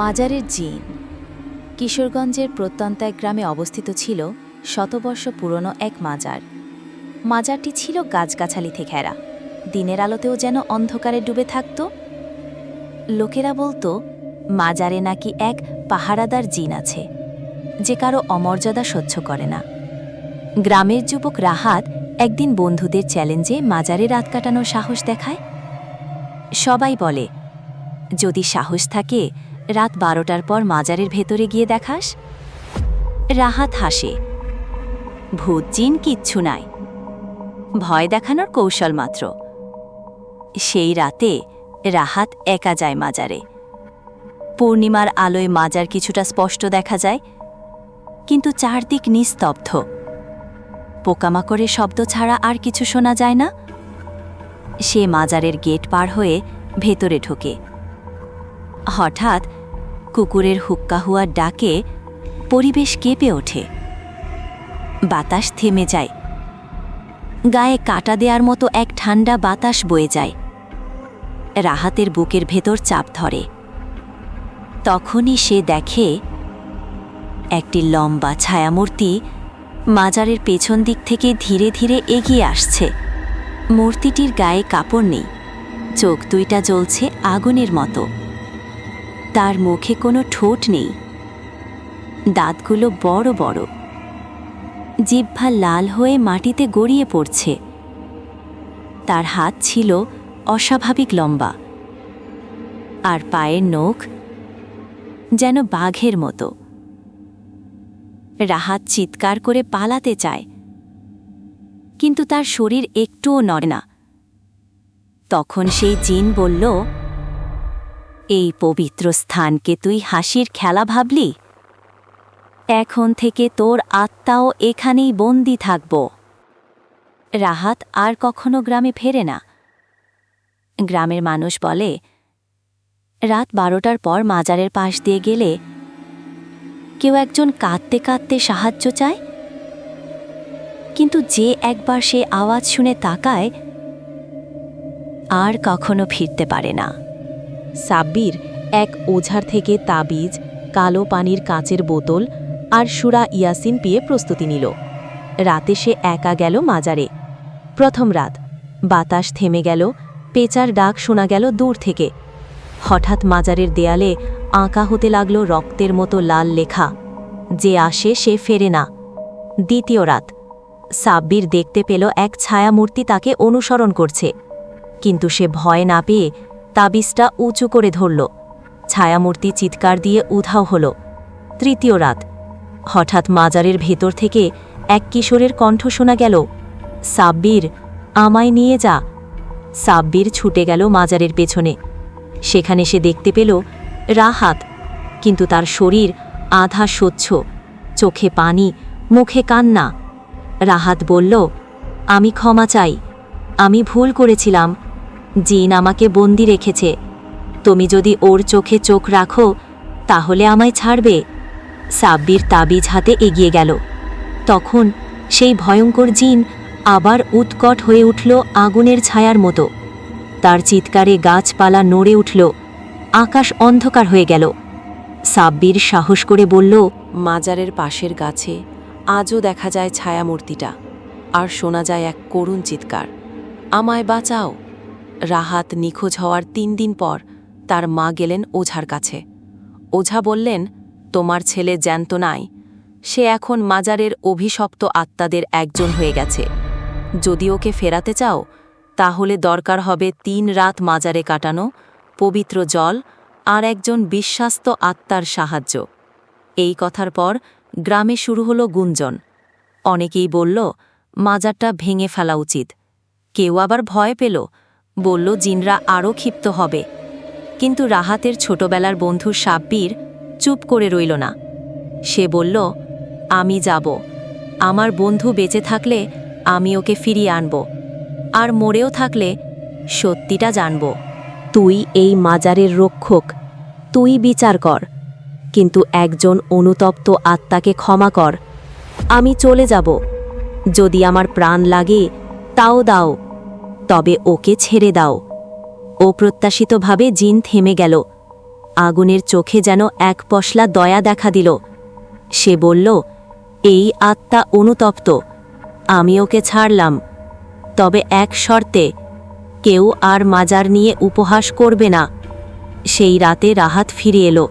মাজারের জিন। কিশোরগঞ্জের প্রত্যন্ত এক গ্রামে অবস্থিত ছিল শতবর্ষ পুরনো এক মাজার। মাজারটি ছিল গাছগাছালিতে ঘেরা। দিনের আলোতেও যেন অন্ধকারে ডুবে থাকত। লোকেরা বলতো, মাজারে নাকি এক পাহারাদার জিন আছে, যে কারও অমর্যাদা সহ্য করে না। গ্রামের যুবক রাহাত একদিন বন্ধুদের চ্যালেঞ্জে মাজারে রাত কাটানোর সাহস দেখায়। সবাই বলে, যদি সাহস থাকে রাত বারোটার পর মাজারের ভেতরে গিয়ে দেখাস? রাহাত হাসে। ভূত জিন কিচ্ছু নাই। ভয় দেখানোর কৌশল মাত্র। সেই রাতে রাহাত একা যায় মাজারে। পূর্ণিমার আলোয় মাজার কিছুটা স্পষ্ট দেখা যায়, কিন্তু চারদিক নিস্তব্ধ। পোকামাকড়ের শব্দ ছাড়া আর কিছু শোনা যায় না। সে মাজারের গেট পার হয়ে ভেতরে ঢোকে। হঠাৎ কুকুরের হুক্কা হুয়ার ডাকে পরিবেশ কেঁপে ওঠে। বাতাস থেমে যায়। গায়ে কাটা দেওয়ার মতো এক ঠান্ডা বাতাস বয়ে যায়। রাহাতের বুকের ভেতর চাপ ধরে। তখনই সে দেখে একটি লম্বা ছায়ামূর্তি মাজারের পেছন দিক থেকে ধীরে ধীরে এগিয়ে আসছে। মূর্তিটির গায়ে কাপড় নেই। চোখ দুইটা জ্বলছে আগুনের মতো। তার মুখে কোনো ঠোঁট নেই। দাঁতগুলো বড় বড়। জিহ্বা লাল হয়ে মাটিতে গড়িয়ে পড়ছে। তার হাত ছিল অস্বাভাবিক লম্বা। আর পায়ের নখ যেন বাঘের মতো। রাহাত চিৎকার করে পালাতে চায়। কিন্তু তার শরীর একটুও নড়ে না। তখন সেই জিন বলল এই পবিত্র স্থানকে তুই হাসির খেলা ভাবলি? এখন থেকে তোর আত্মাও এখানেই বন্দি থাকব। রাহাত আর কখনো গ্রামে ফেরে না। গ্রামের মানুষ বলে, রাত বারোটার পর মাজারের পাশ দিয়ে গেলে কেউ একজন কাঁদতে কাঁদতে সাহায্য চায়? কিন্তু যে একবার সে আওয়াজ শুনে তাকায়, আর কখনো ফিরতে পারে না। সাব্বির এক ওঝার থেকে তাবিজ, কালো পানির কাঁচের বোতল আর সুরা ইয়াসিন পিয়ে প্রস্তুতি নিল। রাতে সে একা গেল মাজারে। প্রথম রাত, বাতাস থেমে গেল, পেঁচার ডাক শোনা গেল দূর থেকে। হঠাৎ মাজারের দেয়ালে আঁকা হতে লাগল রক্তের মতো লাল লেখা, যে আসে সে ফেরে না। দ্বিতীয় রাত, সাব্বির দেখতে পেল এক ছায়ামূর্তি তাকে অনুসরণ করছে। কিন্তু সে ভয় না পেয়ে তাবিজটা উঁচু করে ধরল। ছায়ামূর্তি চিৎকার দিয়ে উধাও হল। তৃতীয় রাত। হঠাৎ মাজারের ভেতর থেকে এক কিশোরের কণ্ঠ শোনা গেল, সাব্বির, আমায় নিয়ে যা। সাব্বির ছুটে গেল মাজারের পেছনে। সেখানে সে দেখতে পেল রাহাত, কিন্তু তার শরীর আধা স্বচ্ছ, চোখে পানি, মুখে কান্না। রাহাত বলল, আমি ক্ষমা চাই, আমি ভুল করেছিলাম জিন আমাকে বন্দি রেখেছে। তুমি যদি ওর চোখে চোখ রাখো, তাহলে আমায় ছাড়বে। সাব্বির তাবিজ হাতে এগিয়ে গেল। তখন সেই ভয়ঙ্কর জিন আবার উৎকট হয়ে উঠল আগুনের ছায়ার মতো। তার চিৎকারে গাছপালা নড়ে উঠল, আকাশ অন্ধকার হয়ে গেল। সাব্বির সাহস করে বলল, মাজারের পাশের গাছে আজও দেখা যায় ছায়ামূর্তিটা, আর শোনা যায় এক করুণ চিৎকার। আমায় বাঁচাও। রাহাত নিখোঁজ হওয়ার তিন দিন পর তার মা গেলেন ওঝার কাছে। ওঝা বললেন, তোমার ছেলে জ্যান্ত নাই। সে এখন মাজারের অভিশপ্ত আত্মাদের একজন হয়ে গেছে। যদি ওকে ফেরাতে চাও, তাহলে দরকার হবে তিন রাত মাজারে কাটানো, পবিত্র জল আর একজন বিশ্বাস্ত আত্মার সাহায্য। এই কথার পর গ্রামে শুরু হলো গুঞ্জন। অনেকেই বলল, মাজারটা ভেঙে ফেলা উচিত। কেউ আবার ভয় পেল। বলল, জিনরা আরও ক্ষিপ্ত হবে। কিন্তু রাহাতের ছোটবেলার বন্ধু সাব্বির চুপ করে রইল না। সে বলল, আমি যাব। আমার বন্ধু বেঁচে থাকলে আমি ওকে ফিরিয়ে আনব। আর মরেও থাকলে সত্যিটা জানব। তুই এই মাজারের রক্ষক। তুই বিচার কর। কিন্তু একজন অনুতপ্ত আত্মাকে ক্ষমা কর। আমি চলে যাব। যদি আমার প্রাণ লাগে, তাও দাও। তবে ওকে ছেড়ে দাও। অপ্রত্যাশিতভাবে জিন থেমে গেল। আগুনের চোখে যেন এক পশলা দয়া দেখা দিল। সে বলল, এই আত্মা অনুতপ্ত। আমি ওকে ছাড়লাম। তবে এক শর্তে, কেউ আর মাজার নিয়ে উপহাস করবে না। সেই রাতে রাহাত ফিরে এলো।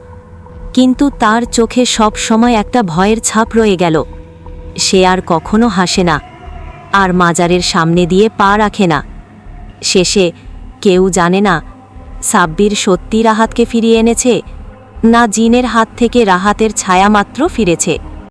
কিন্তু তার চোখে সব সময় একটা ভয়ের ছাপ রয়ে গেল। সে আর কখনো হাসে না। আর মাজারের সামনে দিয়ে পা রাখে না। শেষে কেউ জানে না সাব্বির সত্যি রাহাতকে ফিরিয়ে এনেছে, না জিনের হাত থেকে রাহাতের ছায়া মাত্র ফিরেছে।